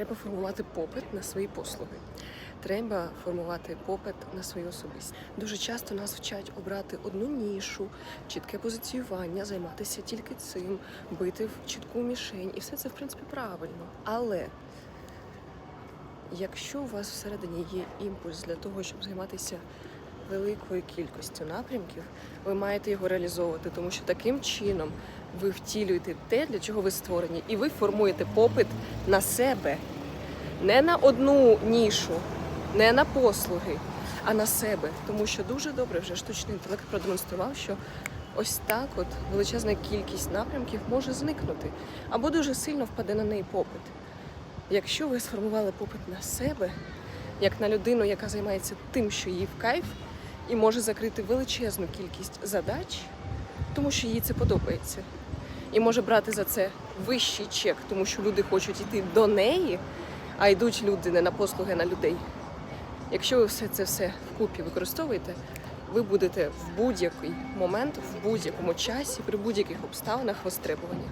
Треба формувати попит на свої послуги. Треба формувати попит на свою особистість. Дуже часто нас вчать обрати одну нішу, чітке позиціювання, займатися тільки цим, бити в чітку мішень. І все це в принципі правильно. Але якщо у вас всередині є імпульс для того, щоб займатися великою кількістю напрямків, ви маєте його реалізовувати, тому що таким чином ви втілюєте те, для чого ви створені, і ви формуєте попит на себе, не на одну нішу, не на послуги, а на себе. Тому що дуже добре вже штучний інтелект продемонстрував, що ось так от величезна кількість напрямків може зникнути або дуже сильно впаде на неї попит. Якщо ви сформували попит на себе, як на людину, яка займається тим, що їй в кайф, і може закрити величезну кількість задач, тому що їй це подобається, і може брати за це вищий чек, тому що люди хочуть йти до неї, а йдуть люди не на послуги, на людей. Якщо ви все це все вкупі використовуєте, ви будете в будь-який момент, в будь-якому часі, при будь-яких обставинах востребувані.